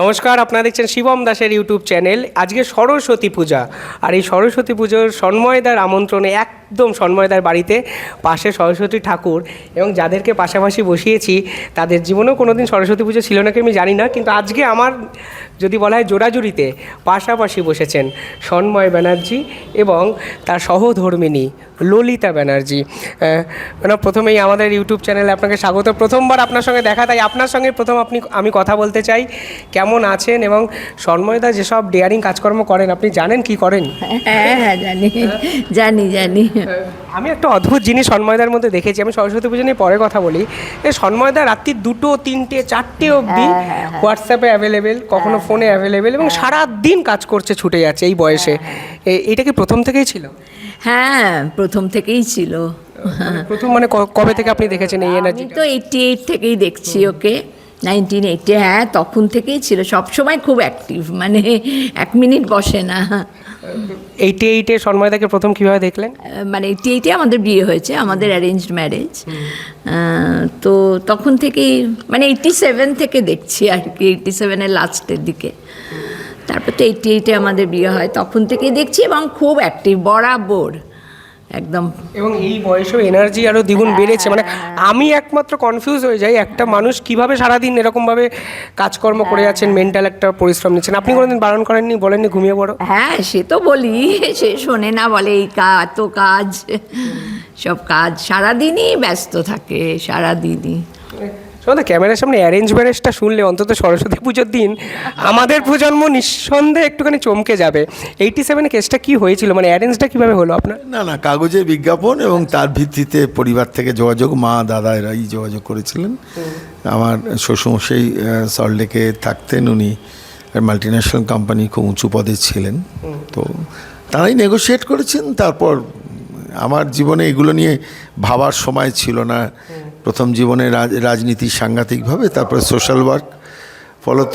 নমস্কার, আপনারা দেখছেন শিবম দাসের ইউটিউব চ্যানেল। আজকে সরস্বতী পূজা। আর এই সরস্বতী পুজোর সন্ময়দার আমন্ত্রণে একদম সন্ময়দার বাড়িতে পাশে সরস্বতী ঠাকুর এবং যাদেরকে পাশাপাশি বসিয়েছি, তাদের জীবনেও কোনোদিন সরস্বতী পুজো ছিল না কি আমি জানি না, কিন্তু আজকে আমার যদি বলা হয় জোড়াজুড়িতে পাশাপাশি বসেছেন সন্ময় ব্যানার্জি এবং তার সহধর্মিনী ললিতা ব্যানার্জি। ম্যাডাম প্রথমেই আমাদের ইউটিউব চ্যানেলে আপনাকে স্বাগত। প্রথমবার আপনার সঙ্গে দেখা তাই আপনার সঙ্গে প্রথম আপনি আমি কথা বলতে চাই। কেমন আছেন? এবং সন্ময়দা যেসব ডেয়ারিং কাজকর্ম করেন আপনি জানেন কি করেন? হ্যাঁ হ্যাঁ জানি। জানি জানি। আমি একটা অদ্ভুত জিনিস সন্ময়দার মধ্যে দেখেছি আমি সরস্বতী পুজো নিয়ে পরে কথা বলি। সন্ময়দা রাত্রি দুটো তিনটে চারটে অবধি হোয়াটসঅ্যাপে অ্যাভেলেবেল কখনো ফোনে অ্যাভেলেবেল এবং সারা দিন কাজ করছে ছুটে যাচ্ছে এই বয়সে। এ- এটা কি প্রথম থেকেই ছিল? হ্যাঁ প্রথম থেকেই ছিল। প্রথম মানে কবে থেকে আপনি দেখেছেন এই এনার্জি তো এইটটি এইট থেকেই দেখছি ওকে। নাইনটিন এইটটি হ্যাঁ তখন থেকেই ছিল। সব সময় খুব অ্যাক্টিভ মানে এক মিনিট বসে না। এইটি এইটে সন্ময়দাকে প্রথম কীভাবে দেখলেন? মানে এইটটি এইটে আমাদের বিয়ে হয়েছে আমাদের অ্যারেঞ্জড ম্যারেজ তো তখন থেকেই মানে এইটটি সেভেন থেকে দেখছি আর কি এইটটি সেভেনের লাস্টের দিকে। তারপর তো এইটটি এইটে আমাদের বিয়ে হয় তখন থেকেই দেখছি এবং খুব অ্যাক্টিভ বরাবর। একদম। এবং এই বয়সেও এনার্জি আরও দ্বিগুণ বেড়েছে। মানে আমি একমাত্র কনফিউজ হয়ে যাই একটা মানুষ কীভাবে সারাদিন এরকমভাবে কাজকর্ম করে যাচ্ছেন মেন্টাল একটা পরিশ্রম নিচ্ছেন? আপনি কোনোদিন বারণ করেননি বলেননি ঘুমিয়ে পড়ো? হ্যাঁ সে তো বলি সে শোনে না বলে এই কাজ এত কাজ সব কাজ সারাদিনই ব্যস্ত থাকে সারাদিনই। শোনো ক্যামেরার সামনে অ্যারেঞ্জ ম্যারেজটা শুনলে অন্তত সরস্বতী পুজোর দিন আমাদের প্রজন্ম নিঃসন্দেহে একটুখানি চমকে যাবে। এইটি সেভেনে কেসটা কি হয়েছিল? মানে অ্যারেঞ্জটা কীভাবে হলো আপনার? না না কাগজে বিজ্ঞাপন এবং তার ভিত্তিতে পরিবার থেকে যোগাযোগ মা দাদা এরাই যোগাযোগ করেছিলেন। আমার শ্বশুরমশাই সল্টলেকে থাকতেন উনি মাল্টি ন্যাশনাল কোম্পানি খুব উঁচু পদে ছিলেন। তো তারাই নেগোশিয়েট করেছেন। তারপর আমার জীবনে এগুলো নিয়ে ভাবার সময় ছিল না। প্রথম জীবনে রাজ- রাজনীতি সাংঘাতিকভাবে তারপরে সোশ্যাল ওয়ার্ক ফলত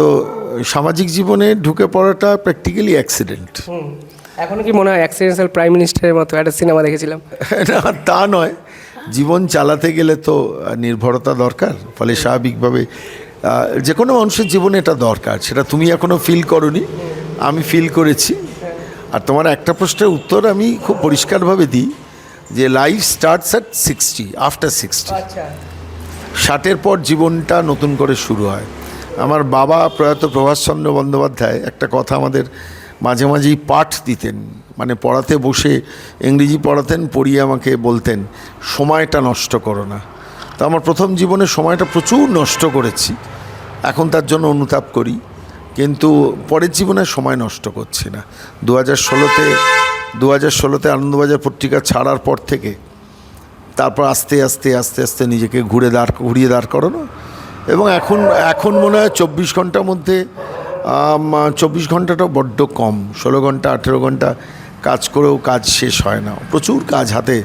সামাজিক জীবনে ঢুকে পড়াটা প্র্যাকটিক্যালি অ্যাক্সিডেন্ট এখনও কি মনে হয় অ্যাক্সিডেন্সিয়াল প্রাইম মিনিস্টারের মতো একটা সিনেমা দেখেছিলাম? না তা নয়। জীবন চালাতে গেলে তো নির্ভরতা দরকার ফলে স্বাভাবিকভাবে যে কোনো মানুষের জীবনে এটা দরকার সেটা তুমি এখনও ফিল করনি আমি ফিল করেছি। আর তোমার একটা প্রশ্নের উত্তর আমি খুব পরিষ্কারভাবে দিই। যে life starts at sixty after sixty ষাটের পর জীবনটা নতুন করে শুরু হয়। আমার বাবা প্রয়াত প্রভাষচন্দ্র বন্দ্যোপাধ্যায় একটা কথা আমাদের মাঝে মাঝেই পাঠ দিতেন। মানে পড়াতে বসে ইংরেজি পড়াতেন পড়িয়ে আমাকে বলতেন সময়টা নষ্ট করো না। তো আমার প্রথম জীবনে সময়টা প্রচুর নষ্ট করেছি। এখন তার জন্য অনুতাপ করি। কিন্তু পরের জীবনে সময় নষ্ট করছি না। দু হাজার ষোলোতে দু হাজার ষোলোতে আনন্দবাজার পত্রিকা ছাড়ার পর থেকে তারপর আস্তে আস্তে আস্তে আস্তে নিজেকে ঘুরে দাঁড়, ঘুরিয়ে দাঁড় করানো এবং এখন এখন মনে হয় চব্বিশ ঘণ্টার মধ্যে চব্বিশ ঘন্টাটা বড্ড কম। ষোলো ঘণ্টা, আঠেরো ঘণ্টা কাজ করেও কাজ শেষ হয় না। প্রচুর কাজ হাতে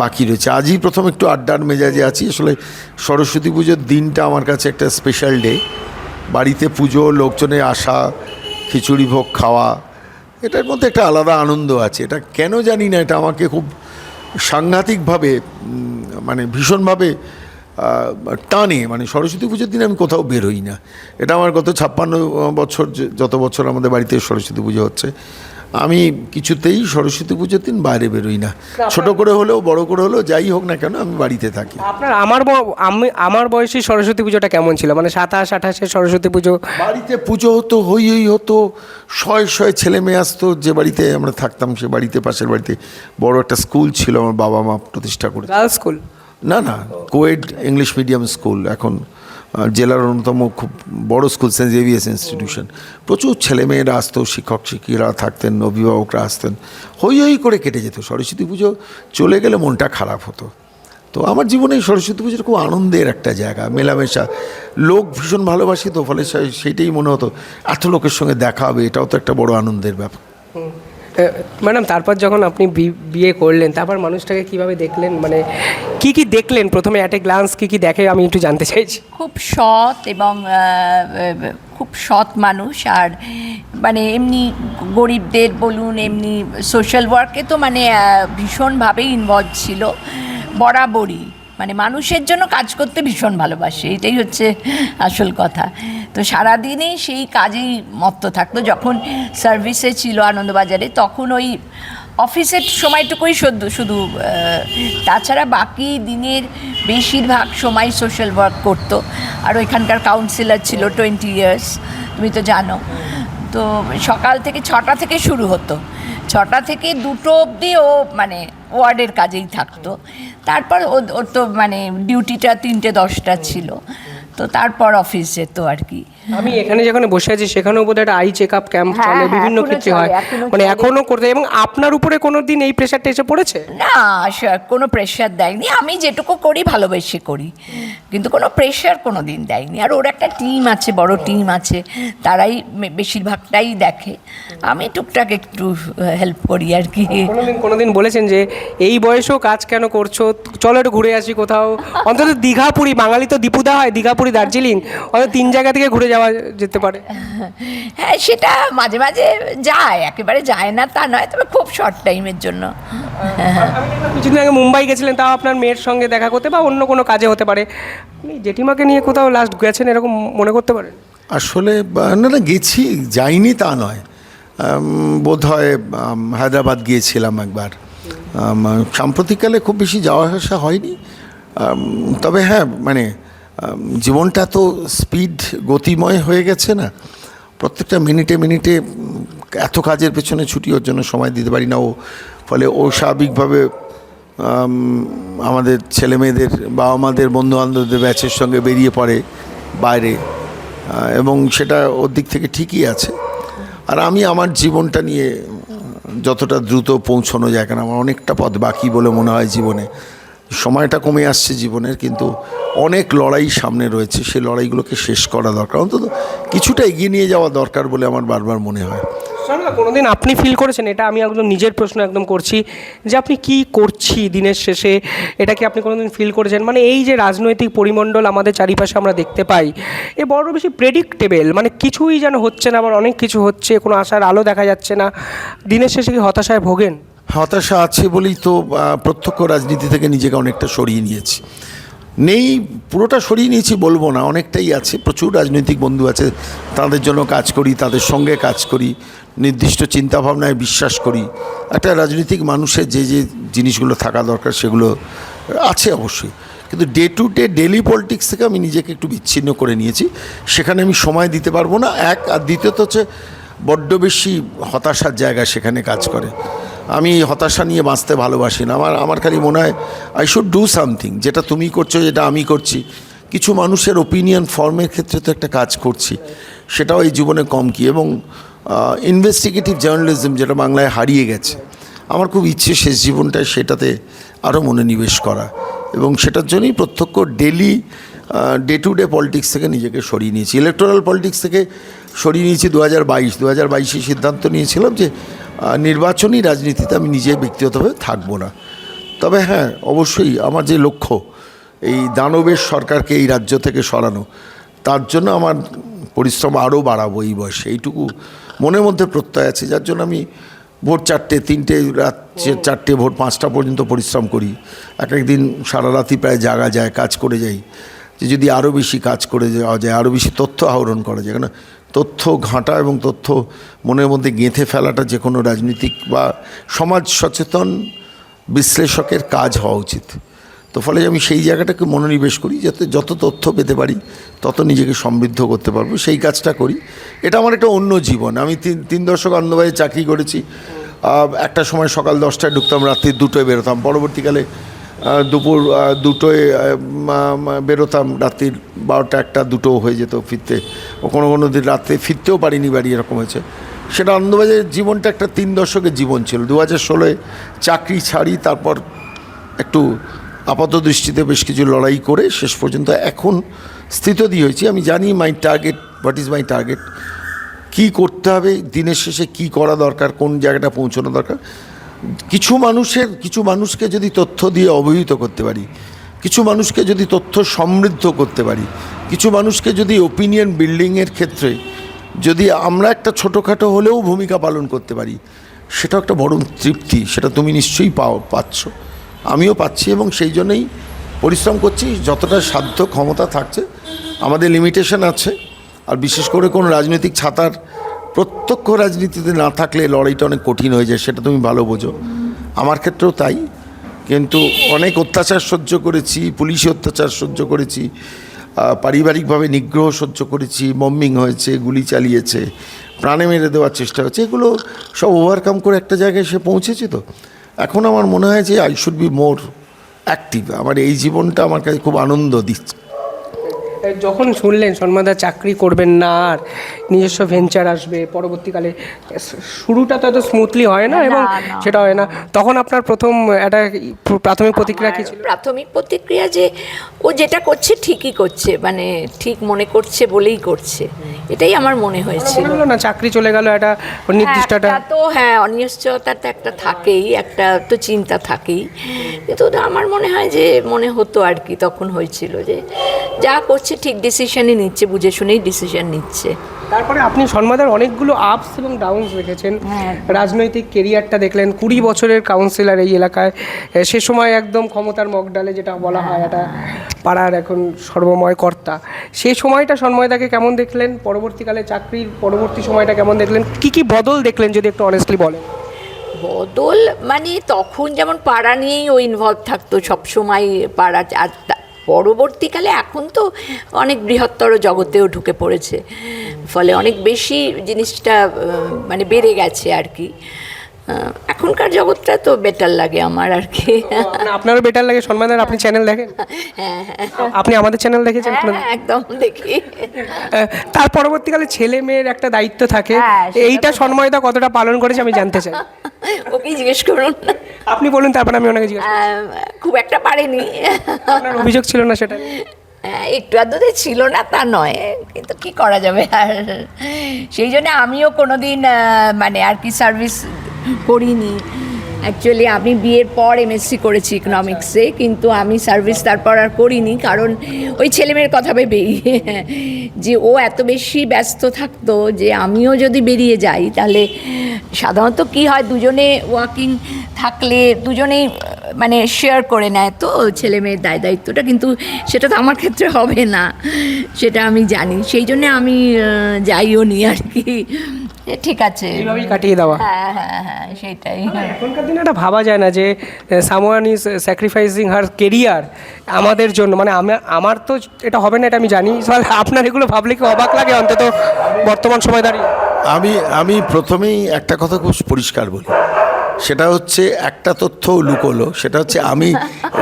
বাকি রয়েছে। আজই প্রথম একটু আড্ডার মেজাজে আছি। আসলে সরস্বতী পুজোর দিনটা আমার কাছে একটা স্পেশাল ডে। বাড়িতে পুজো, লোকজনের আসা, খিচুড়ি ভোগ খাওয়া এটার মধ্যে একটা আলাদা আনন্দ আছে। এটা কেন জানি না, এটা আমাকে খুব সাংঘাতিকভাবে মানে ভীষণভাবে টানে। মানে সরস্বতী পুজোর দিন আমি কোথাও বেরোই না। এটা আমার গত ছাপ্পান্ন বছর, যত বছর আমাদের বাড়িতে সরস্বতী পুজো হচ্ছে আমি কিছুতেই সরস্বতী পুজোর দিন বাইরে বেরোই না। ছোট করে হলেও বড় করে হলেও যাই হোক না কেন আমি বাড়িতে থাকি। আপনার আমার আমি আমার বয়সী সরস্বতী পুজোটা কেমন ছিল? মানে সাতাশ আঠাশে সরস্বতী পুজো? বাড়িতে পুজো হতো হই হই হতো শয়ে শয়ে ছেলে মেয়ে আসতো যে বাড়িতে আমরা থাকতাম সে বাড়িতে পাশের বাড়িতে। বড় একটা স্কুল ছিল আমার বাবা মা প্রতিষ্ঠা করে স্কুল না না কোয়েড ইংলিশ মিডিয়াম স্কুল এখন জেলার অন্যতম খুব বড় স্কুল সেন্ট জেভিয়ার্স ইনস্টিটিউশন প্রচুর ছেলেমেয়েরা আসতো, শিক্ষক শিক্ষিরা থাকতেন, অভিভাবকরা আসতেন। হই হই করে কেটে যেত। সরস্বতী পুজো চলে গেলে মনটা খারাপ হতো। তো আমার জীবনে সরস্বতী পুজোর খুব আনন্দের একটা জায়গা, মেলামেশা। লোক ভীষণ ভালোবাসি তো ফলে সেইটাই মনে হতো, এত লোকের সঙ্গে দেখা হবে, এটাও তো একটা বড় আনন্দের ব্যাপার। ম্যাডাম তারপর যখন আপনি বিয়ে করলেন তারপর মানুষটাকে কীভাবে দেখলেন? মানে কি কি দেখলেন? প্রথমে অ্যাট এ গ্লান্স কি কি দেখে আমি একটু জানতে চাইছি। খুব সৎ এবং খুব সৎ মানুষ। আর মানে এমনি গরিবদের বলুন এমনি সোশ্যাল ওয়ার্কে তো মানে আহ, ভীষণভাবে ইনভলভ ছিল। বরাবরই। মানে মানুষের জন্য কাজ করতে ভীষণ ভালোবাসে, এটাই হচ্ছে আসল কথা। তো সারাদিনই সেই কাজেই মত্ত থাকতো। যখন সার্ভিসে ছিল আনন্দবাজারে, তখন ওই অফিসের সময়টুকুই শুধু শুধু তাছাড়া বাকি দিনের বেশিরভাগ সময় সোশ্যাল ওয়ার্ক করতো। আর ওইখানকার কাউন্সিলর ছিল টোয়েন্টি ইয়ার্স তুমি তো জানো। তো সকাল থেকে ছটা থেকে শুরু হতো। ছটা থেকে দুটো অবধি ও মানে ওয়ার্ডের কাজেই থাকতো। তারপর ওর তো মানে ডিউটিটা তিনটে দশটা ছিল। তো তারপর অফিস যেত আর কি। আমি এখানে যেখানে বসে আছি সেখানেও বোধহয় একটা আই চেক আপ ক্যাম্প চলে হ্যাঁ, বিভিন্ন ক্ষেত্রে হয়। মানে এখনও করতে এবং আপনার উপরে কোনো দিন এই প্রেশারটা এসে পড়েছে? না কোনো প্রেশার দেয়নি। আমি যেটুকু করি ভালোবেসে করি। কিন্তু কোনো প্রেশার কোনো দিন দেয়নি। আর ওর একটা টিম আছে বড় টিম আছে তারাই বেশিরভাগটাই দেখে। আমি টুকটাক একটু হেল্প করি আর কি। কোনোদিন কোনোদিন বলেছেন যে এই বয়সেও কাজ কেন করছ? চলো একটু ঘুরে আসি কোথাও। অন্তত দীঘা পুরী বাঙালি তো দীপুদা হয় দীঘা পুরী দার্জিলিং অন্তত তিন জায়গা থেকে ঘুরে যাওয়া যেতে পারে। হ্যাঁ সেটা মাঝে মাঝে যায় একেবারে যায় না তা নয় তবে খুব শর্ট টাইমের জন্য। কিছুদিন আগে মুম্বাই গেছিলেন তাও আপনার মেয়ের সঙ্গে দেখা করতে বা অন্য কোনো কাজে হতে পারে? আপনি জেঠিমাকে নিয়ে কোথাও লাস্ট গেছেন এরকম মনে করতে পারেন? আসলে না না গেছি যাইনি তা নয়। বোধ হয় হায়দ্রাবাদ গিয়েছিলাম একবার। সাম্প্রতিককালে খুব বেশি যাওয়া আসা হয়নি। তবে হ্যাঁ মানে জীবনটা তো স্পিড গতিময় হয়ে গেছে না। প্রত্যেকটা মিনিটে মিনিটে এত কাজের পেছনে ছুটি ওর জন্য সময় দিতে পারি না। ও ফলে ও স্বাভাবিকভাবে আমাদের ছেলে মেয়েদের বা আমাদের বন্ধু বান্ধবদের ব্যাচের সঙ্গে বেরিয়ে পড়ে বাইরে। এবং সেটা ওর দিক থেকে ঠিকই আছে। আর আমি আমার জীবনটা নিয়ে যতটা দ্রুত পৌঁছানো যায়, কেন আমার অনেকটা পথ বাকি বলে মনে হয় জীবনে। সময়টা কমে আসছে জীবনের, কিন্তু অনেক লড়াই সামনে রয়েছে, সেই লড়াইগুলোকে শেষ করা দরকার। অন্তত কিছুটা এগিয়ে নিয়ে যাওয়া দরকার বলে আমার বারবার মনে হয়। কোনোদিন আপনি ফিল করেছেন? এটা আমি একদম নিজের প্রশ্ন একদম করছি, যে আপনি কি করছি দিনের শেষে? এটা কি আপনি কোনোদিন ফিল করেছেন? মানে এই যে রাজনৈতিক পরিমণ্ডল আমাদের চারিপাশে আমরা দেখতে পাই, এ বড় বেশি প্রেডিক্টেবল মানে কিছুই যেন হচ্ছে না, আবার অনেক কিছু হচ্ছে, কোনো আশার আলো দেখা যাচ্ছে না। দিনের শেষে কি হতাশায় ভোগেন? হতাশা আছে বলেই তো প্রত্যক্ষ রাজনীতি থেকে নিজেকে অনেকটা সরিয়ে নিয়েছি। নেই, পুরোটা সরিয়ে নিয়েছি বলব না, অনেকটাই আছে, প্রচুর রাজনৈতিক বন্ধু আছে, তাদের জন্য কাজ করি, তাদের সঙ্গে কাজ করি, নির্দিষ্ট চিন্তাভাবনায় বিশ্বাস করি। একটা রাজনৈতিক মানুষের যে যে জিনিসগুলো থাকা দরকার সেগুলো আছে অবশ্যই। কিন্তু day to day daily politics থেকে আমি নিজেকে একটু বিচ্ছিন্ন করে নিয়েছি। সেখানে আমি সময় দিতে পারব না। এক আর দ্বিতীয়ত হচ্ছে বড্ড বেশি হতাশার জায়গা সেখানে কাজ করে। আমি হতাশা নিয়ে বাঁচতে ভালোবাসি না। আমার আমার খালি মনে হয় আই শুড ডু সামথিং যেটা তুমি করছ, যেটা আমি করছি। কিছু মানুষের ওপিনিয়ন ফর্মের ক্ষেত্রে তো একটা কাজ করছি। সেটাও এই জীবনে কম কি। এবং ইনভেস্টিগেটিভ জার্নালিজম যেটা বাংলায় হারিয়ে গেছে, আমার খুব ইচ্ছে শেষ জীবনটায় সেটাতে আরও মনোনিবেশ করা। এবং সেটার জন্যই প্রত্যক্ষ daily day to day politics থেকে নিজেকে সরিয়ে নিয়েছি। ইলেকটোরাল পলিটিক্স থেকে সরিয়ে নিয়েছি দু হাজার বাইশ। দু হাজার বাইশে সিদ্ধান্ত নিয়েছিলাম যে নির্বাচনী রাজনীতিতে আমি নিজে ব্যক্তিগতভাবে থাকব না। তবে হ্যাঁ অবশ্যই আমার যে লক্ষ্য, এই দানবের সরকারকে এই রাজ্য থেকে সরানো, তার জন্য আমার পরিশ্রম আরও বাড়াবো এই বয়সে। এইটুকু মনের মধ্যে প্রত্যয় আছে, যার জন্য আমি ভোর চারটে, তিনটে, রাত চারটে, ভোর পাঁচটা পর্যন্ত পরিশ্রম করি। এক একদিন সারা রাতি প্রায় জাগা যায়, কাজ করে যাই। যে যদি আরও বেশি কাজ করে যাওয়া যায়, আরও বেশি তথ্য আহরণ করা যায়, কেন তথ্য ঘাঁটা এবং তথ্য মনের মধ্যে গেঁথে ফেলাটা যে কোনো রাজনীতিক বা সমাজ সচেতন বিশ্লেষকের কাজ হওয়া উচিত। তো ফলে আমি সেই জায়গাটাকে মনোনিবেশ করি, যাতে যত তথ্য পেতে পারি, তত নিজেকে সমৃদ্ধ করতে পারব। সেই কাজটা করি। এটা আমার একটা অন্য জীবন। আমি তিন তিন দশক আনন্দবাজারে চাকরি করেছি। একটা সময় সকাল দশটায় ঢুকতাম, রাত্রি দুটোয় বেরোতাম। পরবর্তীকালে দুপুর দুটোয় বেরোতাম। রাত্রির বারোটা একটা দুটো হয়ে যেত ফিরতে। কোনো কোনো দিন রাত্রে ফিরতেও পারিনি বাড়ি, এরকম হয়েছে। সেটা আনন্দবাজারের জীবনটা একটা তিন দশকের জীবন ছিল। দু হাজার ষোলোয় চাকরি ছাড়ি, তারপর একটু আপাত দৃষ্টিতে বেশ কিছু লড়াই করে শেষ পর্যন্ত এখন স্থিতদি হয়েছি। আমি জানি my target, what is my target? কী করতে হবে? দিনের শেষে কি করা দরকার? কোন জায়গাটা পৌঁছানো দরকার? কিছু মানুষের, কিছু মানুষকে যদি তথ্য দিয়ে অবহিত করতে পারি, কিছু মানুষকে যদি তথ্য সমৃদ্ধ করতে পারি, কিছু মানুষকে যদি ওপিনিয়ন বিল্ডিংয়ের ক্ষেত্রে যদি আমরা একটা ছোটোখাটো হলেও ভূমিকা পালন করতে পারি, সেটা একটা বড় তৃপ্তি, সেটা তুমি নিশ্চয়ই পাও, পাচ্ছ। আমিও পাচ্ছি এবং সেই জন্যই পরিশ্রম করছি, যতটা সাধ্য ক্ষমতা থাকছে, আমাদের লিমিটেশন আছে, আর বিশেষ করে কোনো রাজনৈতিক ছাতার প্রত্যক্ষ রাজনীতিতে না থাকলে লড়াইটা অনেক কঠিন হয়ে যায়, সেটা তুমি ভালো বোঝো। আমার ক্ষেত্রেও তাই। কিন্তু অনেক অত্যাচার সহ্য করেছি, পুলিশি অত্যাচার সহ্য করেছি পারিবারিকভাবে নিগ্রহ সহ্য করেছি, মম্মিং হয়েছে, গুলি চালিয়েছে, প্রাণে মেরে দেওয়ার চেষ্টা হচ্ছে এগুলো সব ওভারকাম করে একটা জায়গায় সে পৌঁছেছি তো। এখন আমার মনে হয় যে I should be more active আমার এই জীবনটা আমার কাছে খুব আনন্দ দিচ্ছে। যখন শুনলেন সন্মাদা চাকরি করবেন না আর নিজস্ব ভেঞ্চার আসবে পরবর্তীকালে শুরুটা তো এত স্মুথলি হয় না এবং। সেটা হয় না। তখন আপনার প্রথম একটা প্রাথমিক প্রতিক্রিয়া কি ছিল? প্রাথমিক প্রতিক্রিয়া যে ও যেটা করছে ঠিকই করছে মানে ঠিক মনে করছে বলেই করছে। এটাই আমার মনে হয়েছে না চাকরি চলে গেল একটা নির্দিষ্ট একটা একটা তো হ্যাঁ অনিশ্চয়তা তো একটা থাকেই একটা তো চিন্তা থাকেই। কিন্তু আমার মনে হয় যে মনে হতো আর কি তখন হয়েছিল যে যা করছে ঠিক ডিসিশনই নিচ্ছে বুঝে শুনেই ডিসিশন নিচ্ছে। তারপরে আপনি সন্মাদার অনেকগুলো আপস এবং ডাউনস রেখেছেন হ্যাঁ। রাজনৈতিক কেরিয়ারটা দেখলেন কুড়ি বছরের কাউন্সিলর এই এলাকায়। সে সময় একদম ক্ষমতার মগডালে যেটা বলা হয় একটা পাড়ার এখন সর্বময় কর্তা। সেই সময়টা সন্ময়দাকে কেমন দেখলেন? পরবর্তীকালে চাকরির পরবর্তী সময়টা কেমন দেখলেন? কি কি বদল দেখলেন যদি একটু অনেস্টলি বলেন? বদল মানে তখন যেমন পাড়া নিয়েই ও ইনভলভ থাকতো সবসময় পাড়া পরবর্তীকালে এখন তো অনেক বৃহত্তর জগতেও ঢুকে পড়েছে। ফলে অনেক বেশি জিনিসটা মানে বেড়ে গেছে আর কি। এখনকার জগৎটা তো বেটার লাগে আমার আর কি। আপনারও বেটার লাগে? সন্মানের আপনি চ্যানেল দেখেন? হ্যাঁ। আপনি আমাদের চ্যানেল দেখেছেন হ্যাঁ, একদম দেখি। তার পরবর্তীকালে ছেলে মেয়ের একটা দায়িত্ব থাকে। হ্যাঁ, এইটা সন্ময়দা কতটা পালন করেছে আমি জানতে চাই। ওকেই জিজ্ঞেস করুন। আপনি বলুন তারপর আমি ওনাকে জিজ্ঞেস খুব একটা পারেনি। আপনার অভিযোগ ছিল না সেটা? হ্যাঁ, একটু আধটু ছিল না তা নয়। কিন্তু কি করা যাবে আর? সেই জন্য আমিও কোনোদিন মানে আর কি সার্ভিস করিনি। অ্যাকচুয়ালি আমি বিয়ের পর এমএসসি করেছি ইকোনমিক্সে কিন্তু আমি সার্ভিস তারপর আর করিনি, কারণ ওই ছেলেমেয়ের কথা ভেবেই। যে ও এত বেশি ব্যস্ত থাকতো যে আমিও যদি বেরিয়ে যাই, তাহলে সাধারণত কি হয়, দুজনে ওয়াকিং থাকলে দুজনেই মানে শেয়ার করে নেয় তো ছেলে মেয়ের দায় দায়িত্বটা, কিন্তু সেটা তো আমার ক্ষেত্রে হবে না, সেটা আমি জানি। সেই জন্যে আমি যাইও নি আর কি। ঠিক আছে। এইভাবেই কাটিয়ে দেওয়া। হ্যাঁ হ্যাঁ হ্যাঁ সেটাই। এখনকার দিনে এটা ভাবা যায় না যে someone is sacrificing her career আমাদের জন্য। মানে আমা- আমার তো এটা হবে না এটা আমি জানি। আপনার এগুলো ভাবলে কি অবাক লাগে? অন্তত বর্তমান সময় দাঁড়িয়ে। আমি আমি প্রথমেই একটা কথা খুব পরিষ্কার বলি। সেটা হচ্ছে একটা তথ্য লুকোলো। সেটা হচ্ছে আমি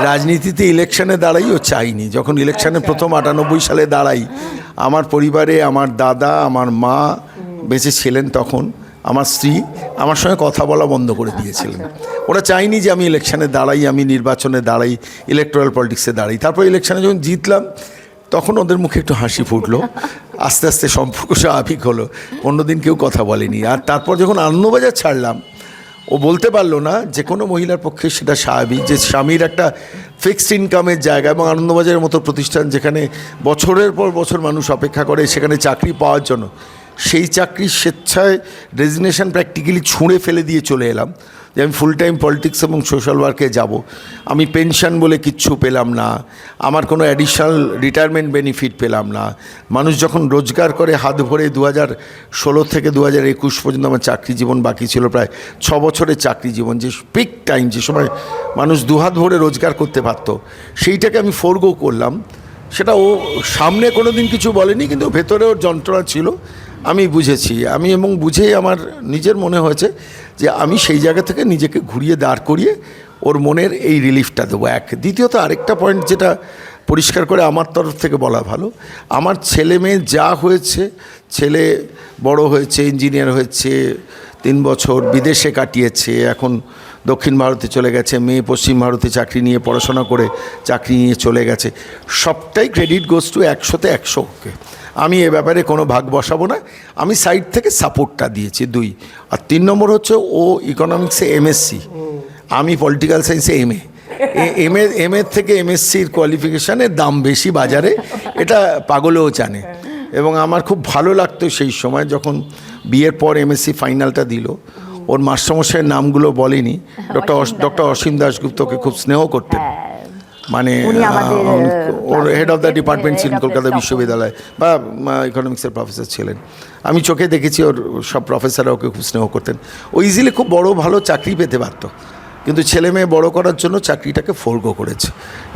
রাজনীতিতে ইলেকশনে দাঁড়াই ও চাইনি। যখন ইলেকশনে প্রথম আটানব্বই সালে দাঁড়াই আমার পরিবারে আমার দাদা আমার মা বেঁচে ছিলেন তখন আমার স্ত্রী আমার সঙ্গে কথা বলা বন্ধ করে দিয়েছিলেন। ওরা চাইনি যে আমি ইলেকশানে দাঁড়াই আমি নির্বাচনে দাঁড়াই ইলেকট্রাল পলিটিক্সে দাঁড়াই। তারপর ইলেকশানে যখন জিতলাম তখন ওদের মুখে একটু হাসি ফুটলো। আস্তে আস্তে সম্পর্ক স্বাভাবিক হলো। অন্যদিন কেউ কথা বলেনি। আর তারপর যখন আনন্দবাজার ছাড়লাম ও বলতে পারল না যে কোনো মহিলার পক্ষে সেটা স্বাভাবিক যে স্বামীর একটা ফিক্সড ইনকামের জায়গা এবং আনন্দবাজারের মতো প্রতিষ্ঠান যেখানে বছরের পর বছর মানুষ অপেক্ষা করে সেখানে চাকরি পাওয়ার জন্য। সেই চাকরির স্বেচ্ছায় রেজিগনেশন প্র্যাকটিক্যালি ছুঁড়ে ফেলে দিয়ে চলে এলাম যে আমি ফুল টাইম পলিটিক্স এবং সোশ্যাল ওয়ার্কে যাব। আমি পেনশন বলে কিচ্ছু পেলাম না। আমার কোনো অ্যাডিশনাল রিটায়ারমেন্ট বেনিফিট পেলাম না। মানুষ যখন রোজগার করে হাত ভরে দু হাজার ষোলো থেকে দু হাজার একুশ পর্যন্ত আমার চাকরি জীবন বাকি ছিল প্রায় ছ বছরের চাকরি জীবন, যে পিক টাইম যে সময় মানুষ দুহাত ভরে রোজগার করতে পারতো। সেইটাকে আমি ফোরগো করলাম। সেটা ও সামনে কোনো দিন কিছু বলেনি, কিন্তু ভেতরে ওর যন্ত্রণা ছিল। আমি বুঝেছি। আমি এবং বুঝেই আমার নিজের মনে হয়েছে যে আমি সেই জায়গা থেকে নিজেকে ঘুরিয়ে দাঁড় করিয়ে ওর মনের এই রিলিফটা দেবো। এক। দ্বিতীয়ত আরেকটা পয়েন্ট যেটা পরিষ্কার করে আমার তরফ থেকে বলা ভালো, আমার ছেলে মেয়ে যা হয়েছে, ছেলে বড় হয়েছে ইঞ্জিনিয়ার হয়েছে, তিন বছর বিদেশে কাটিয়েছে, এখন দক্ষিণ ভারতে চলে গেছে, মেয়ে পশ্চিম ভারতে চাকরি নিয়ে পড়াশোনা করে চাকরি নিয়ে চলে গেছে, সবটাই ক্রেডিট গোস টু একশোতে একশো ওকে। আমি এ ব্যাপারে কোনো ভাগ বসাবো না। আমি সাইড থেকে সাপোর্টটা দিয়েছি দুই। আর তিন নম্বর হচ্ছে ও ইকোনমিক্সে এমএসসি আমি পলিটিক্যাল সায়েন্সে M A M A M এর থেকে এমএসসির কোয়ালিফিকেশানের দাম বেশি বাজারে এটা পাগলেও জানে। এবং আমার খুব ভালো লাগতো সেই সময় যখন বিয়ের পর এমএসসি ফাইনালটা দিল। ওর মাস্টারমশাইয়ের নামগুলো বলেনি। ডক্টর ডক্টর অসীম দাশগুপ্তকে খুব স্নেহ করতেন। মানে ওর হেড অফ দ্য ডিপার্টমেন্ট ছিলেন কলকাতা বিশ্ববিদ্যালয় বা ইকোনমিক্সের প্রফেসর ছিলেন। আমি চোখে দেখেছি ওর সব প্রফেসররা ওকে খুব স্নেহ করতেন। ও ইজিলি খুব বড় ভালো চাকরি পেতে পারত। কিন্তু ছেলে মেয়ে বড় করার জন্য চাকরিটাকে ফোরগো করেছে।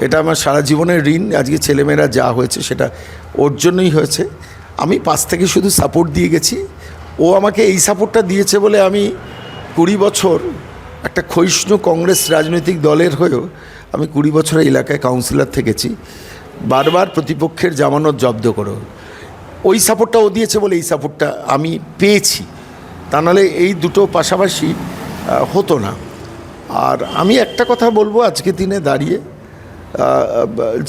এটা আমার সারা জীবনের ঋণ আজকে ছেলেমেয়েরা যা হয়েছে সেটা ওর জন্যই হয়েছে। আমি পাশ থেকে শুধু সাপোর্ট দিয়ে গেছি। ও আমাকে এই সাপোর্টটা দিয়েছে বলে আমি কুড়ি বছর একটা ক্ষয়িষ্ণু কংগ্রেস রাজনৈতিক দলের হয়েও আমি কুড়ি বছর এলাকায় কাউন্সিলর থেকেছি। বারবার প্রতিপক্ষের জামানত জব্দ করো। ওই সাপোর্টটা ও দিয়েছে বলে এই সাপোর্টটা আমি পেয়েছি। তা নাহলে এই দুটো পাশাপাশি হতো না। আর আমি একটা কথা বলব আজকে দিনে দাঁড়িয়ে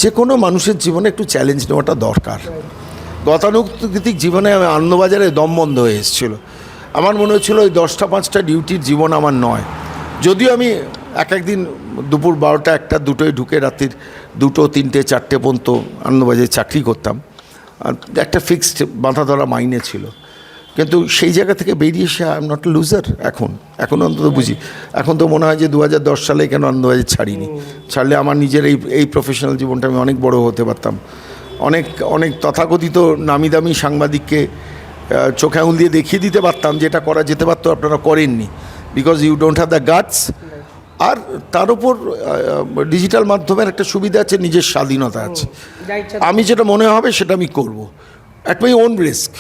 যে কোনো মানুষের জীবনে একটু চ্যালেঞ্জ নেওয়াটা দরকার। গতানুগতিক জীবনে আমি আনন্দবাজারে দম বন্ধ হয়ে এসেছিল। আমার মনে হচ্ছিল ওই দশটা পাঁচটা ডিউটির জীবন আমার নয়। যদিও আমি এক একদিন দুপুর বারোটা, একটা, দুটোয় ঢুকে রাত্রির দুটো, তিনটে, চারটে পর্যন্ত আনন্দবাজারে চাকরি করতাম। একটা ফিক্সড বাঁধা ধরা মাইনে ছিল। কিন্তু সেই জায়গা থেকে বেরিয়ে এসে আই এম নট লুজার এখন। এখন অন্তত বুঝি। এখন তো মনে হয় যে দু হাজার দশ সালে কেন আনন্দবাজার ছাড়িনি। ছাড়লে আমার নিজের এই এই প্রফেশনাল জীবনটা আমি অনেক বড় হতে পারতাম। অনেক অনেক তথাকথিত নামি দামি সাংবাদিককে চোখে আঙুল দিয়ে দেখিয়ে দিতে পারতাম যেটা করা যেতে পারতো, আপনারা করেননি। Because you don't have the guts আর তার উপর ডিজিটাল মাধ্যমের একটা সুবিধা আছে নিজের স্বাধীনতা আছে। আমি যেটা মনে হবে সেটা আমি করব। At my own risk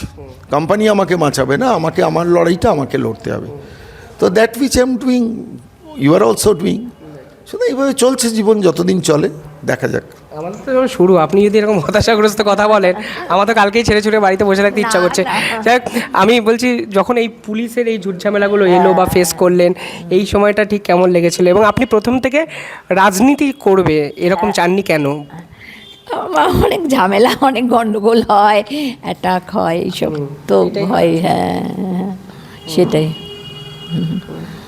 company আমাকে বাঁচাবে না আমাকে আমার লড়াইটা আমাকে লড়তে হবে। তো that which am doing you are also doing শুধু এইভাবে চলছে জীবন যতদিন চলে দেখা যাক। আমাদের তো যখন শুরু। আপনি যদি এরকম হতাশাগ্রস্ত কথা বলেন আমার তো কালকেই ছেড়ে ছুড়ে বাড়িতে বসে থাকতে ইচ্ছা করছে। যাই আমি বলছি যখন এই পুলিশের এই ঝুটঝামেলাগুলো এলো বা ফেস করলেন এই সময়টা ঠিক কেমন লেগেছিল? এবং আপনি প্রথম থেকে রাজনীতি করবে এরকম চাননি কেন? অনেক ঝামেলা অনেক গন্ডগোল হয় অ্যাটাক হয় এইসব তো হয় হ্যাঁ হ্যাঁ, সেটাই।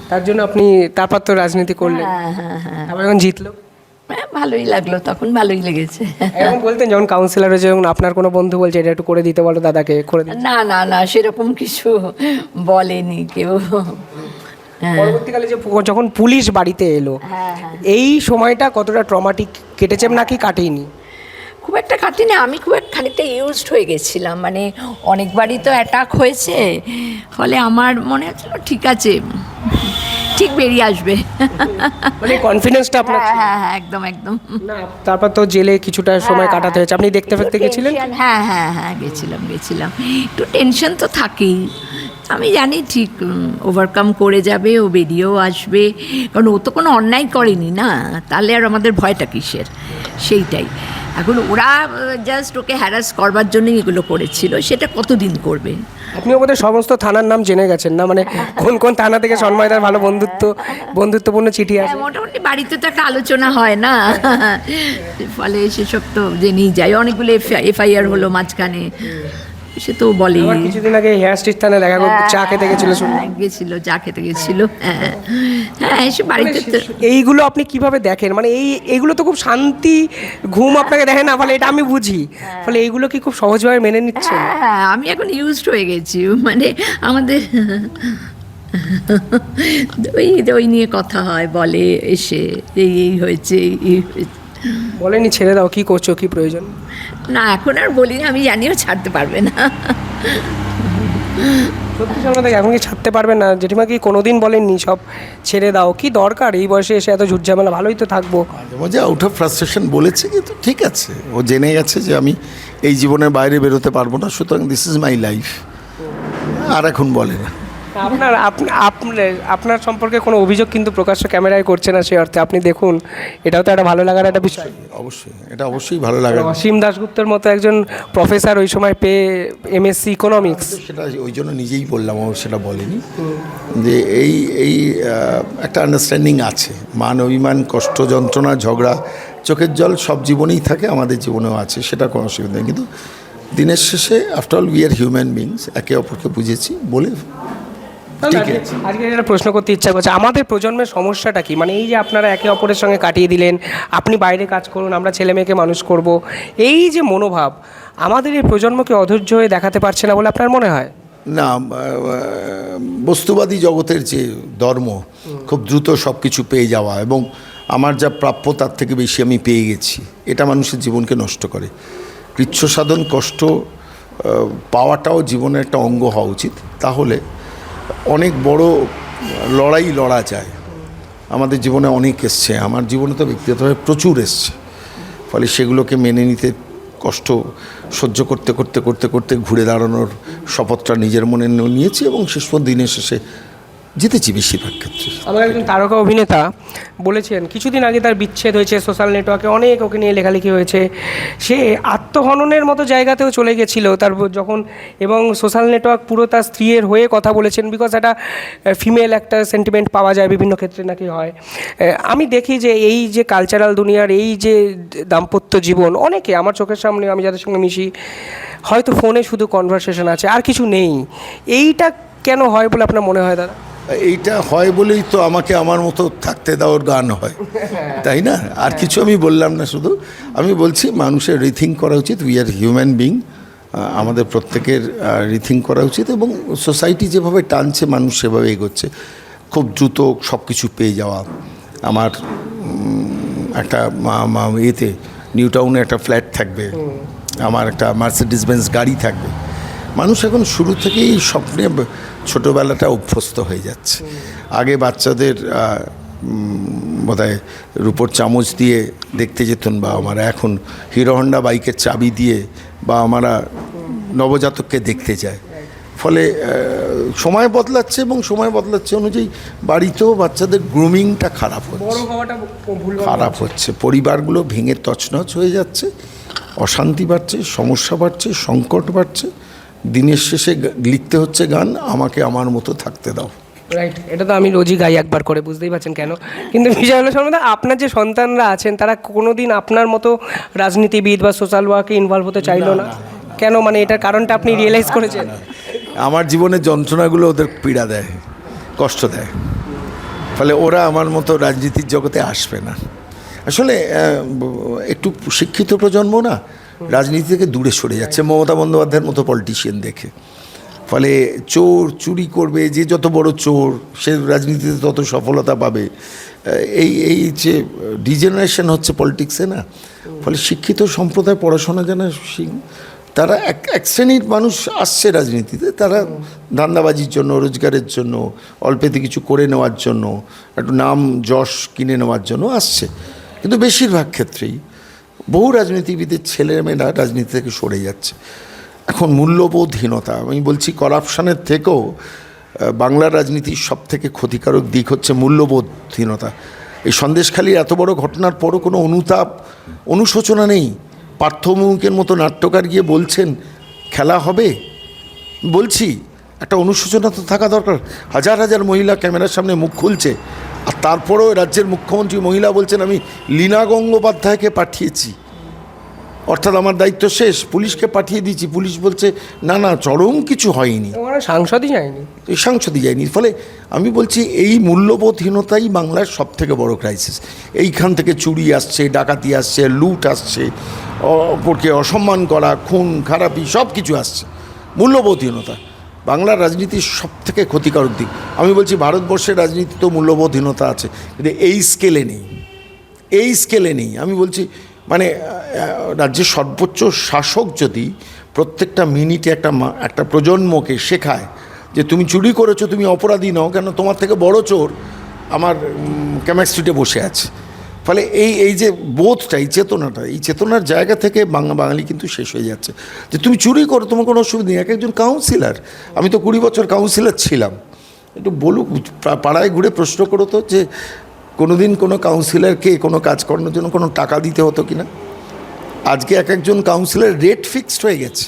তার জন্য আপনি তারপর তো রাজনীতি করলেন। হ্যাঁ হ্যাঁ হ্যাঁ। তারপর যখন জিতলো? হ্যাঁ, ভালোই লাগল তখন ভালোই লেগেছে। এরকম বলতেন যখন কাউন্সিলর হয়েছে যখন আপনার কোনো বন্ধু বলছে এটা একটু করে দিতে বলো দাদাকে করে দিতে। না না না সেরকম কিছু বলেনি কেউ। হ্যাঁ। পরবর্তীকালে যে যখন পুলিশ বাড়িতে এলো হ্যাঁ হ্যাঁ। এই সময়টা কতটা ট্রমাটিক কেটেছে নাকি কাটেনি খুব একটা কাটিনি আমি খুব এক- খানিকটা ইউজড হয়ে গেছিলাম। মানে অনেকবারই তো অ্যাটাক হয়েছে ফলে আমার মনে হচ্ছিল ঠিক আছে ঠিক বেরিয়ে আসবে। মানে কনফিডেন্সটা আপনার হ্যাঁ হ্যাঁ হ্যাঁ একদম একদম। না তারপর তো জেলে কিছুটা সময় কাটাতে হয়েছে। আপনি দেখতে ফেকতে গেছিলেন? হ্যাঁ হ্যাঁ হ্যাঁ গেছিলাম গেছিলাম। একটু টেনশন তো থাকেই। আমি জানি ঠিক ওভারকাম করে যাবে ও বেরিয়েও আসবে। কারণ ও তো কোনো অন্যায় করেনি না। তাহলে আর আমাদের ভয়টা কিসের? সেইটাই। এখন ওরা জাস্ট ওকে হ্যারাস করবার জন্যই এগুলো করেছিল। সেটা কতদিন করবে? আপনি ওদের সমস্ত থানার নাম জেনে গেছেন না? মানে কোন কোন থানা থেকে সন্ময়দার ভালো বন্ধুত্ব বন্ধুত্বপূর্ণ চিঠি আছে হ্যাঁ, মোটামুটি বাড়িতে তো একটা আলোচনা হয় না। ফলে সেসব তো জেনেই যায়। অনেকগুলো এফআইআর হলো মাঝখানে। সে তো বলেই। কিছুদিন আগে হেয়ার স্ট্রিট থানায় দেখা চা খেতে গেছিল হ্যাঁ, গেছিল চা খেতে গেছিল। হ্যাঁ হ্যাঁ এসে বাড়িতে তো এইগুলো আপনি কীভাবে দেখেন? মানে এই এইগুলো তো খুব শান্তি ঘুম আপনাকে দেখে না ফলে এটা আমি বুঝি। ফলে এইগুলো কি খুব সহজভাবে মেনে নিচ্ছেন হ্যাঁ আমি এখন ইউজড হয়ে গেছি মানে আমাদের ওই ওই নিয়ে কথা হয় বলে এসে এই এই হয়েছে এই হয়েছে। বলেনি ছেড়ে দাও কি করছ কি প্রয়োজন? না এখন আর বলি না আমি জানিও ছাড়তে পারবে না। সত্যি থেকে এখন কি ছাড়তে পারবে না। জেঠিমা কি কোনোদিন বলেননি সব ছেড়ে দাও কি দরকার? এই বয়সে এসে এত ঝুটঝামেলা ভালোই তো থাকব। মাঝে আউট অফ ফ্রাস্ট্রেশন বলেছে কিন্তু ঠিক আছে। ও জেনে গেছে যে আমি এই জীবনের বাইরে বেরোতে পারব না সুতরাং দিস ইজ মাই লাইফ আর এখন বলে না। আপনার আপ- আপনার আপনার সম্পর্কে কোনো অভিযোগ কিন্তু প্রকাশ্য ক্যামেরায় করছে না সে অর্থে। আপনি দেখুন এটাও তো একটা ভালো লাগার একটা বিষয়। অবশ্যই এটা অবশ্যই ভালো লাগে। অসীম দাশগুপ্তের মতো একজন প্রফেসর ওই সময় পেয়ে এমএসসি ইকোনমিক্স সেটা ওই জন্য নিজেই বললাম ও সেটা বলেনি। যে এই এই একটা আন্ডারস্ট্যান্ডিং আছে। মান অভিমান কষ্ট যন্ত্রণা ঝগড়া চোখের জল সব জীবনেই থাকে আমাদের জীবনেও আছে সেটা কোনো অসুবিধা নেই। কিন্তু দিনের শেষে after all we are human beings একে অপরকে বুঝেছি বলে আজকে যেটা প্রশ্ন করতে ইচ্ছা করছে আমাদের প্রজন্মের সমস্যাটা কি? মানে এই যে আপনারা একে অপরের সঙ্গে কাটিয়ে দিলেন আপনি বাইরে কাজ করুন আমরা ছেলে মেয়েকে মানুষ করব এই যে মনোভাব আমাদের এই প্রজন্মকে অধৈর্য হয়ে দেখাতে পারছে না বলে আপনার মনে হয়? না বস্তুবাদী জগতের যে ধর্ম খুব দ্রুত সব কিছু পেয়ে যাওয়া এবং আমার যা প্রাপ্য তার থেকে বেশি আমি পেয়ে গেছি এটা মানুষের জীবনকে নষ্ট করে। কৃচ্ছ সাধন কষ্ট পাওয়াটাও জীবনের একটা অঙ্গ হওয়া উচিত। তাহলে অনেক বড় লড়াই লড়া যায়। আমাদের জীবনে অনেক এসছে। আমার জীবনে তো ব্যক্তিগতভাবে প্রচুর এসছে। ফলে সেগুলোকে মেনে নিতে কষ্ট সহ্য করতে করতে করতে করতে ঘুরে দাঁড়ানোর শপথটা নিজের মনে নিয়েছি এবং শেষ দিনে দিনের শেষে জিতেছি বেশিরভাগ ক্ষেত্রে। আমার একজন তারকা অভিনেতা বলেছেন, কিছুদিন আগে তার বিচ্ছেদ হয়েছে সোশ্যাল নেটওয়ার্কে অনেক ওকে নিয়ে লেখালেখি হয়েছে। সে আত্মহননের মতো জায়গাতেও চলে গেছিল, তার যখন এবং সোশ্যাল নেটওয়ার্ক পুরো তার স্ত্রীর হয়ে কথা বলেছেন বিকজ একটা ফিমেল একটা সেন্টিমেন্ট পাওয়া যায় বিভিন্ন ক্ষেত্রে নাকি হয়। আমি দেখি যে এই যে কালচারাল দুনিয়ার এই যে দাম্পত্য জীবন, অনেকে আমার চোখের সামনে আমি যাদের সঙ্গে মিশি, হয়তো ফোনে শুধু কনভারসেশন আছে, আর কিছু নেই। এইটা কেন হয় বলে আপনার মনে হয় দাদা? এইটা হয় বলেই তো আমাকে আমার মতো থাকতে দেওয়ার গান হয়। তাই না? আর কিছু আমি বললাম না শুধু। আমি বলছি মানুষের রিথিং করা উচিত। উই আর হিউম্যান বিং আমাদের প্রত্যেকের রিথিং করা উচিত এবং সোসাইটি যেভাবে টানছে মানুষ সেভাবে এগোচ্ছে। খুব দ্রুত সব কিছু পেয়ে যাওয়া। আমার একটা মা- মা- ইয়েতে নিউ টাউনে একটা ফ্ল্যাট থাকবে। আমার একটা মার্সিডিস বেঞ্জ গাড়ি থাকবে। মানুষ এখন শুরু থেকেই স্বপ্নে ছোটোবেলাটা অভ্যস্ত হয়ে যাচ্ছে। আগে বাচ্চাদের বোধহয় রূপোর চামচ দিয়ে দেখতে যেতেন বা আমার এখন হিরো হন্ডা বাইকের চাবি দিয়ে বা আমরা নবজাতককে দেখতে যায়। ফলে সময় বদলাচ্ছে এবং সময় বদলাচ্ছে অনুযায়ী বাড়িতেও বাচ্চাদের গ্রুমিংটা খারাপ হচ্ছে। খারাপ হচ্ছে। পরিবারগুলো ভেঙে তছনছ হয়ে যাচ্ছে অশান্তি বাড়ছে সমস্যা বাড়ছে সংকট বাড়ছে। দিনের শেষে লিখতে হচ্ছে গান আমাকে আমার মতো থাকতে দাও। রাইট এটা তো আমি রোজই গাই একবার করে বুঝতেই পারছেন কেন? কিন্তু বিষয় হলো সর্বদা আপনার যে সন্তানরা আছেন তারা কোনোদিন আপনার মতো রাজনীতিবিদ বা সোশ্যাল ওয়ার্কে ইনভলভ হতে চাইলো না কেন? মানে এটার কারণটা আপনি রিয়েলাইজ করেছেন? আমার জীবনের যন্ত্রণাগুলো ওদের পীড়া দেয় কষ্ট দেয়। ফলে ওরা আমার মতো রাজনীতির জগতে আসবে না। আসলে একটু শিক্ষিত প্রজন্ম না রাজনীতি থেকে দূরে সরে যাচ্ছে। মমতা বন্দ্যোপাধ্যায়ের মতো পলিটিশিয়ান দেখে। ফলে চোর চুরি করবে, যে যত বড় চোর, সে রাজনীতিতে তত সফলতা পাবে। এই এই যে ডিজেনারেশন হচ্ছে পলিটিক্সে না, ফলে শিক্ষিত সম্প্রদায় পড়াশোনা জানা তারা এক এক শ্রেণির মানুষ আসছে রাজনীতিতে, তারা ধান্দাবাজির জন্য, রোজগারের জন্য, অল্পেতে কিছু করে নেওয়ার জন্য, একটু নাম যশ কিনে নেওয়ার জন্য আসছে। কিন্তু বেশিরভাগ ক্ষেত্রেই বহু রাজনীতিবিদের ছেলেমেয়েরা রাজনীতি থেকে সরে যাচ্ছে। এখন মূল্যবোধহীনতা, আমি বলছি করাপশানের থেকেও বাংলার রাজনীতির সব থেকে ক্ষতিকারক দিক হচ্ছে মূল্যবোধহীনতা। এই সন্দেশখালীর এত বড় ঘটনার পরও কোনো অনুতাপ, অনুশোচনা নেই? পার্থমুখের মতো নাট্যকার গিয়ে বলছেন, খেলা হবে? বলছি, একটা অনুশোচনা তো থাকা দরকার। হাজার হাজার মহিলা ক্যামেরার সামনে মুখ খুলছে। আর তারপরেও রাজ্যের মুখ্যমন্ত্রী মহিলা বলছেন আমি লীনা গঙ্গোপাধ্যায়কে পাঠিয়েছি। অর্থাৎ আমার দায়িত্ব শেষ পুলিশকে পাঠিয়ে দিয়েছি। পুলিশ বলছে না না চরম কিছু হয়নি। ওরা সাংসদই যায়নি? এই সাংসদই যায়নি। ফলে আমি বলছি এই মূল্যবোধহীনতাই বাংলার সব থেকে বড় ক্রাইসিস এইখান থেকে চুরি আসছে ডাকাতি আসছে লুট আসছে অপরকে অসম্মান করা খুন খারাপি সব কিছু আসছে। মূল্যবোধহীনতা। বাংলার রাজনীতির সব থেকে ক্ষতিকারক দিক। আমি বলছি ভারতবর্ষের রাজনীতি তো মূল্যবোধহীনতা আছে, কিন্তু এই স্কেলে নেই। এই স্কেলে নেই। আমি বলছি মানে রাজ্যের সর্বোচ্চ শাসক যদি প্রত্যেকটা মিনিটে একটা একটা প্রজন্মকে শেখায় যে তুমি চুরি করেছ, তুমি অপরাধী নও কেন, তোমার থেকে বড় চোর আমার ক্যামাক স্ট্রিটে বসে আছে। ফলে এই এই যে বোধটা, এই চেতনাটা, এই চেতনার জায়গা থেকে বাংলা, বাঙালি কিন্তু শেষ হয়ে যাচ্ছে। যে তুমি চুরি করো, তোমার কোনো অসুবিধা নেই। এক একজন কাউন্সিলর আমি তো কুড়ি বছর কাউন্সিলর ছিলাম। একটু বলুক পাড়ায় ঘুরে প্রশ্ন করো তো যে কোনো দিন কোনো কাউন্সিলরকে কোনো কাজ করানোর জন্য কোনো টাকা দিতে হতো কি না আজকে এক একজন কাউন্সিলর রেট ফিক্সড হয়ে গেছে।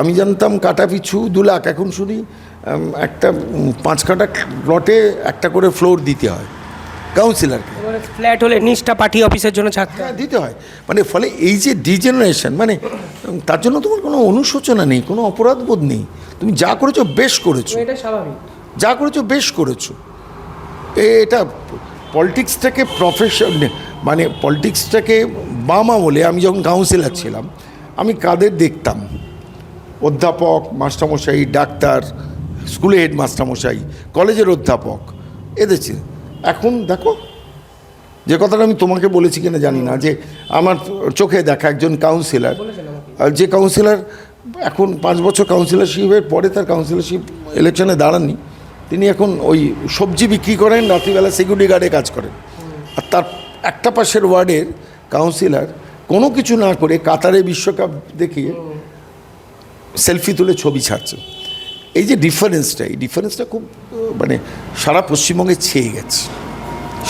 আমি জানতাম কাটা পিছু দু লাখ, এখন শুনি একটা পাঁচ কাটা প্লটে একটা করে ফ্লোর দিতে হয়। কাউন্সিলরকে ফ্ল্যাট হলে নিচটা পার্টি অফিসের জন্য থাকতে হ্যাঁ দিতে হয়। মানে ফলে এই যে ডিজেনারেশন মানে তার জন্য তোমার কোনো অনুশোচনা নেই কোনো অপরাধবোধ নেই। তুমি যা করেছ বেশ করেছ। এটা স্বাভাবিক। যা করেছ বেশ করেছ। এটা পলিটিক্সটাকে প্রফেশন মানে পলিটিক্সটাকে বাম বলে আমি যখন কাউন্সিলার ছিলাম আমি কাদের দেখতাম? অধ্যাপক মাস্টারমশাই ডাক্তার স্কুলে হেড মাস্টারমশাই কলেজের অধ্যাপক এদের ছিল। এখন দেখো যে কথাটা আমি তোমাকে বলেছি কিনা জানি না, যে আমার চোখে দেখা একজন কাউন্সিলর যে কাউন্সিলর এখন পাঁচ বছর কাউন্সিলরশিপের পরে তার কাউন্সিলরশিপ ইলেকশনে দাঁড়াননি, তিনি এখন ওই সবজি বিক্রি করেন, রাত্রিবেলা সিকিউরিটি গার্ডে কাজ করেন। আর তার একটা পাশের ওয়ার্ডের কাউন্সিলর কোনো কিছু না করে কাতারে বিশ্বকাপ দেখিয়ে সেলফি তুলে ছবি ছাড়ছে। এই যে ডিফারেন্সটা এই ডিফারেন্সটা খুব মানে সারা পশ্চিমবঙ্গে ছেয়ে গেছে।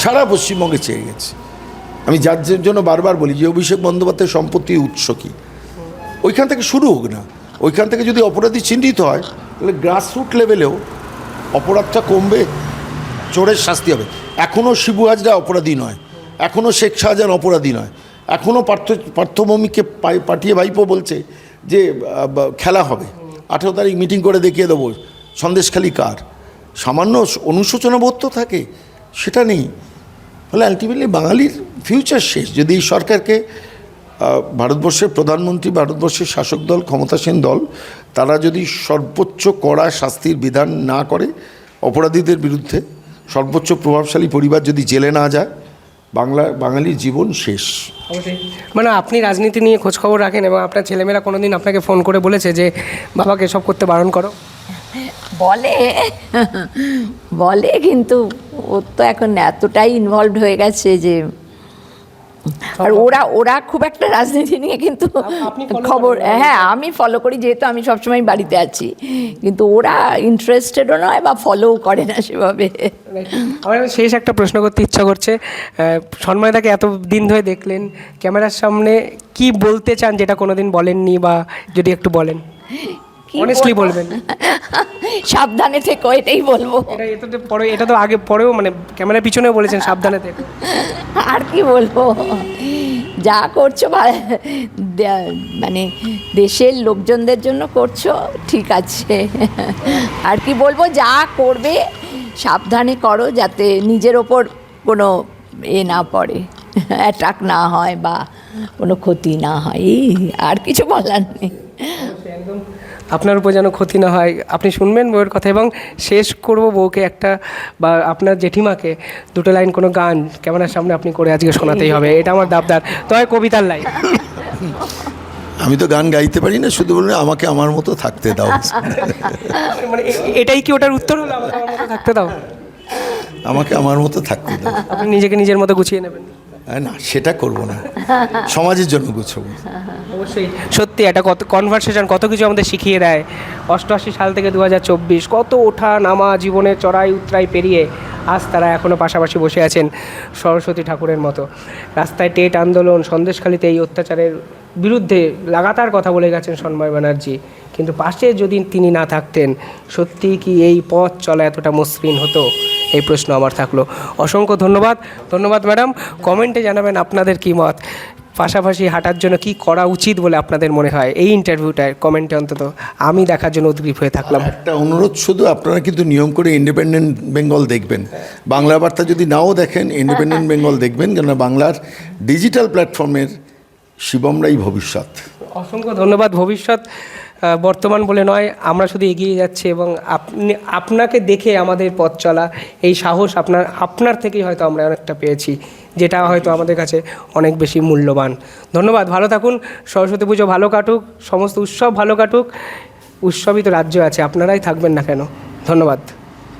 সারা পশ্চিমবঙ্গে ছেয়ে গেছে। আমি যার জন্য বারবার বলি যে অভিষেক বন্দ্যোপাধ্যায়ের সম্পত্তির উৎস কী? ওইখান থেকে শুরু হোক না। ওইখান থেকে যদি অপরাধী চিহ্নিত হয়, তাহলে গ্রাসরুট লেভেলেও অপরাধটা কমবে, চোরের শাস্তি হবে। এখনও শিবু হাজরা অপরাধী নয়। এখনও শেখ শাহজাহান অপরাধী নয়। এখনও পার্থ পার্থভূমিকে পাঠিয়ে ভাইপো বলছে যে খেলা হবে। আঠেরো তারিখ মিটিং করে দেখিয়ে দেবো। সন্দেশখালী কার? সামান্য অনুশোচনা বোধ তো থাকে। সেটা নেই। ফলে আলটিমেটলি বাঙালির ফিউচার শেষ। যদি এই সরকারকে ভারতবর্ষের প্রধানমন্ত্রী, ভারতবর্ষের শাসক দল, ক্ষমতাসীন দল, তারা যদি সর্বোচ্চ কড়া শাস্তির বিধান না করে, অপরাধীদের বিরুদ্ধে সর্বোচ্চ প্রভাবশালী পরিবার যদি জেলে না যায়, বাংলা, বাঙালির জীবন শেষ। মানে আপনি রাজনীতি নিয়ে খোঁজখবর রাখেন এবং আপনার ছেলেমেয়েরা কোনোদিন আপনাকে ফোন করে বলেছে যে, বাবাকে এসব করতে বারণ করো। বলে। বলে কিন্তু ও তো এখন এতটাই ইনভলভ হয়ে গেছে যে আর ওরা ওরা খুব একটা রাজনীতি নিয়ে কিন্তু খবর হ্যাঁ আমি ফলো করি যেহেতু আমি সবসময় বাড়িতে আছি। কিন্তু ওরা ইন্টারেস্টেডও নয় বা ফলোও করে না সেভাবে। আমার শেষ একটা প্রশ্ন করতে ইচ্ছা করছে। সন্ময়দাকে এত দিন ধরে দেখলেন ক্যামেরার সামনে কি বলতে চান যেটা কোনোদিন বলেননি বা যদি একটু বলেন? অনেস্টলি বলবেন সাবধানে থেকো এটাই বলব। এটা এটা তো পরে এটা তো আগে পরেও মানে ক্যামেরার পিছনেও বলেছেন সাবধানে থেকে। আর কি বলব? যা করছ মানে দেশের লোকজনদের জন্য করছ ঠিক আছে। আর কি বলব যা করবে সাবধানে করো যাতে নিজের ওপর কোনো এ না পড়ে অ্যাট্রাক না হয় বা কোনো ক্ষতি না হয়। আর কিছু বলার নেই। একদম। আপনার উপর যেন ক্ষতি না হয়। আপনি শুনবেন বউয়ের কথা এবং শেষ করব বউকে একটা বা আপনার জেঠিমাকে দুটো লাইন কোনো গান ক্যামেরার সামনে আপনি করে আজকে শোনাতেই হবে। এটা আমার দাবদার। তবে কবিতার লাইন। আমি তো গান গাইতে পারি না শুধু বলুন আমাকে আমার মতো থাকতে দাও। মানে এটাই কি ওটার উত্তর হলো? আমাকে আমার মতো থাকতে দাও। আমাকে আমার মতো থাকতে দাও। আপনি নিজেকে নিজের মতো গুছিয়ে নেবেন। না, সেটা করব না। সমাজের জন্য গুছবো। অবশ্যই। সত্যি এটা কত কনভারসেশন কত কিছু আমাদের শিখিয়ে দেয়। অষ্টআশি সাল থেকে দু হাজার চব্বিশ, কত ওঠা নামা জীবনে চড়াই উতরাই পেরিয়ে আজ তারা এখনও পাশাপাশি বসে আছেন সরস্বতী ঠাকুরের মতো। রাস্তায় টেট আন্দোলন, সন্দেশখালিতে এই অত্যাচারের বিরুদ্ধে লাগাতার কথা বলে গেছেন সন্ময় ব্যানার্জি। কিন্তু পাশে যদি তিনি না থাকতেন সত্যি কি এই পথ চলা এতটা মসৃণ হতো? এই প্রশ্ন আমার থাকল। অসংখ্য ধন্যবাদ। ধন্যবাদ ম্যাডাম। কমেন্টে জানাবেন আপনাদের কী মত? পাশাপাশি হাঁটার জন্য কি করা উচিত বলে আপনাদের মনে হয়? এই ইন্টারভিউটায় কমেন্টে অন্তত আমি দেখার জন্য উদ্গ্রীব হয়ে থাকলাম। একটা অনুরোধ শুধু আপনারা কিন্তু নিয়ম করে ইন্ডিপেন্ডেন্ট বেঙ্গল দেখবেন। বাংলা বার্তা যদি নাও দেখেন ইন্ডিপেন্ডেন্ট বেঙ্গল দেখবেন কেননা বাংলার ডিজিটাল প্ল্যাটফর্মের শিবমরাই ভবিষ্যৎ। অসংখ্য ধন্যবাদ ভবিষ্যৎ। বর্তমান বলে নয়, আমরা শুধু এগিয়ে যাচ্ছি এবং আপনি, আপনাকে দেখে আমাদের পথ চলা, এই সাহস আপনার আপনার থেকেই হয়তো আমরা অনেকটা পেয়েছি, যেটা হয়তো আমাদের কাছে অনেক বেশি মূল্যবান। ধন্যবাদ, ভালো থাকুন, সরস্বতী পুজো ভালো কাটুক, সমস্ত উৎসব ভালো কাটুক উৎসবই তো রাজ্য আছে, আপনারাই থাকবেন না কেন? ধন্যবাদ।